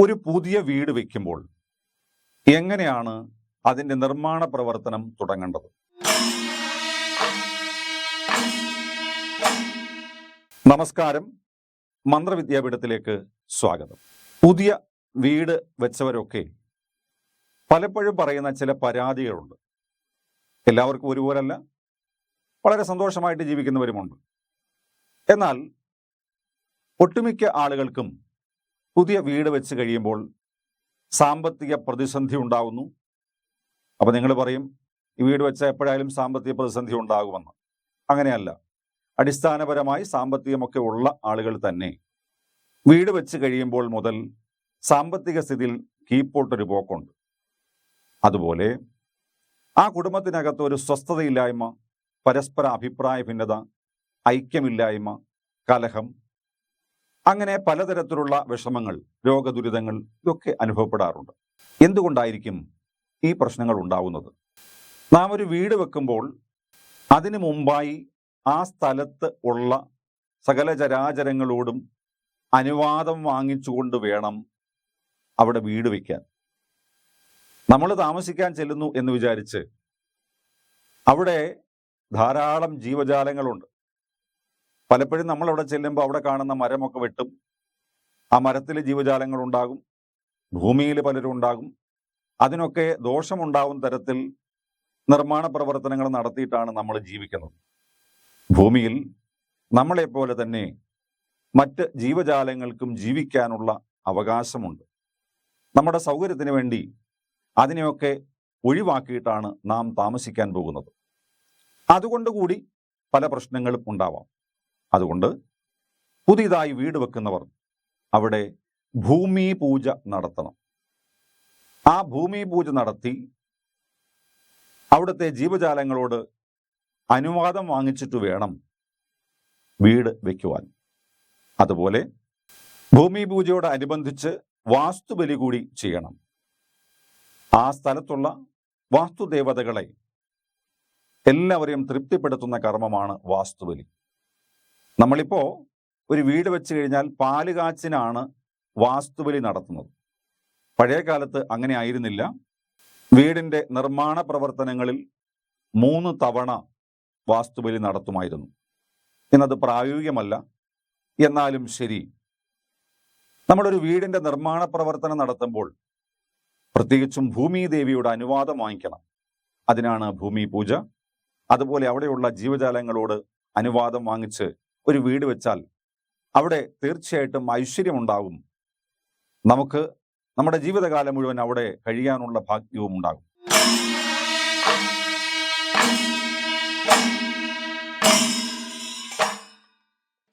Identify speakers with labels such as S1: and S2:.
S1: ഒരു പുതിയ വീട് വെക്കുമ്പോൾ എങ്ങനെയാണ് അതിന്റെ നിർമ്മാണ പ്രവർത്തനം തുടങ്ങേണ്ടത്? നമസ്കാരം. മന്ത്രവിദ്യാപീഠത്തിലേക്ക് സ്വാഗതം. പുതിയ വീട് വെച്ചവരൊക്കെ പലപ്പോഴും പറയുന്ന ചില പരാതികളുണ്ട്. എല്ലാവർക്കും ഒരുപോലല്ല. വളരെ സന്തോഷമായിട്ട് ജീവിക്കുന്നവരുമുണ്ട്. എന്നാൽ ഒട്ടുമിക്ക ആളുകൾക്കും പുതിയ വീട് വെച്ച് കഴിയുമ്പോൾ സാമ്പത്തിക പ്രതിസന്ധി ഉണ്ടാകുന്നു അപ്പോൾ നിങ്ങൾ പറയും ഈ വീട് വെച്ച എപ്പോഴായാലും സാമ്പത്തിക പ്രതിസന്ധി ഉണ്ടാകുമെന്ന്. അങ്ങനെയല്ല. അടിസ്ഥാനപരമായി സാമ്പത്തികമൊക്കെ ഉള്ള ആളുകൾ തന്നെ വീട് വെച്ച് കഴിയുമ്പോൾ മുതൽ സാമ്പത്തിക സ്ഥിതിയിൽ കീപ്പോട്ടൊരു പോക്കുണ്ട്. അതുപോലെ ആ കുടുംബത്തിനകത്ത് ഒരു സ്വസ്ഥതയില്ലായ്മ പരസ്പര അഭിപ്രായ ഭിന്നത ഐക്യമില്ലായ്മ കലഹം അങ്ങനെ പലതരത്തിലുള്ള വിഷമങ്ങൾ രോഗദുരിതങ്ങൾ ഇതൊക്കെ അനുഭവപ്പെടാറുണ്ട്. എന്തുകൊണ്ടായിരിക്കും ഈ പ്രശ്നങ്ങൾ ഉണ്ടാവുന്നത്? നാം ഒരു വീട് വെക്കുമ്പോൾ അതിനു മുമ്പായി ആ സ്ഥലത്ത് ഉള്ള സകല ചരാചരങ്ങളോടും അനുവാദം വാങ്ങിച്ചുകൊണ്ട് വേണം അവിടെ വീട് വയ്ക്കാൻ നമ്മൾ താമസിക്കാൻ ചെല്ലുന്നു എന്ന് വിചാരിച്ച് അവിടെ ധാരാളം ജീവജാലങ്ങളുണ്ട്. പലപ്പോഴും നമ്മൾ അവിടെ ചെല്ലുമ്പോൾ അവിടെ കാണുന്ന മരമൊക്കെ വെട്ടും. ആ മരത്തിൽ ജീവജാലങ്ങൾ ഉണ്ടാകും. ഭൂമിയിൽ പലരും ഉണ്ടാകും. അതിനൊക്കെ ദോഷമുണ്ടാവും തരത്തിൽ നിർമ്മാണ പ്രവർത്തനങ്ങൾ നടത്തിയിട്ടാണ് നമ്മൾ ജീവിക്കുന്നത്. ഭൂമിയിൽ നമ്മളെപ്പോലെ തന്നെ മറ്റ് ജീവജാലങ്ങൾക്കും ജീവിക്കാനുള്ള അവകാശമുണ്ട്. നമ്മുടെ സൗകര്യത്തിന് വേണ്ടി അതിനെയൊക്കെ ഒഴിവാക്കിയിട്ടാണ് നാം താമസിക്കാൻ പോകുന്നത്. അതുകൊണ്ടുകൂടി പല പ്രശ്നങ്ങളും ഉണ്ടാവാം. അതുകൊണ്ട് പുതിയതായി വീട് വെക്കുന്നവർ അവിടെ ഭൂമി പൂജ നടത്തണം. ആ ഭൂമി പൂജ നടത്തി അവിടുത്തെ ജീവജാലങ്ങളോട് അനുവാദം വാങ്ങിച്ചിട്ട് വേണം വീട് വയ്ക്കുവാൻ അതുപോലെ ഭൂമി പൂജയോടനുബന്ധിച്ച് വാസ്തുബലി കൂടി ചെയ്യണം. ആ സ്ഥലത്തുള്ള വാസ്തുദേവതകളെ എല്ലാവരെയും തൃപ്തിപ്പെടുത്തുന്ന കർമ്മമാണ് വാസ്തുബലി. നമ്മളിപ്പോ ഒരു വീട് വെച്ച് കഴിഞ്ഞാൽ പാലുകാച്ചിനാണ് വാസ്തുബലി നടത്തുന്നത്. പഴയ കാലത്ത് അങ്ങനെ ആയിരുന്നില്ല. വീടിന്റെ നിർമ്മാണ പ്രവർത്തനങ്ങളിൽ മൂന്ന് തവണ വാസ്തുബലി നടത്തുമായിരുന്നു. ഇന്നത് പ്രായോഗികമല്ല. എന്നാലും ശരി. നമ്മളൊരു വീടിന്റെ നിർമ്മാണ പ്രവർത്തനം നടത്തുമ്പോൾ പ്രത്യേകിച്ചും ഭൂമി ദേവിയുടെ അനുവാദം വാങ്ങിക്കണം. അതിനാണ് ഭൂമി പൂജ. അതുപോലെ അവിടെയുള്ള ജീവജാലങ്ങളോട് അനുവാദം വാങ്ങിച്ച് ഒരു വീട് വെച്ചാൽ അവിടെ തീർച്ചയായിട്ടും ഐശ്വര്യമുണ്ടാകും നമുക്ക് നമ്മുടെ ജീവിതകാലം മുഴുവൻ അവിടെ കഴിയാനുള്ള ഭാഗ്യവും ഉണ്ടാകും.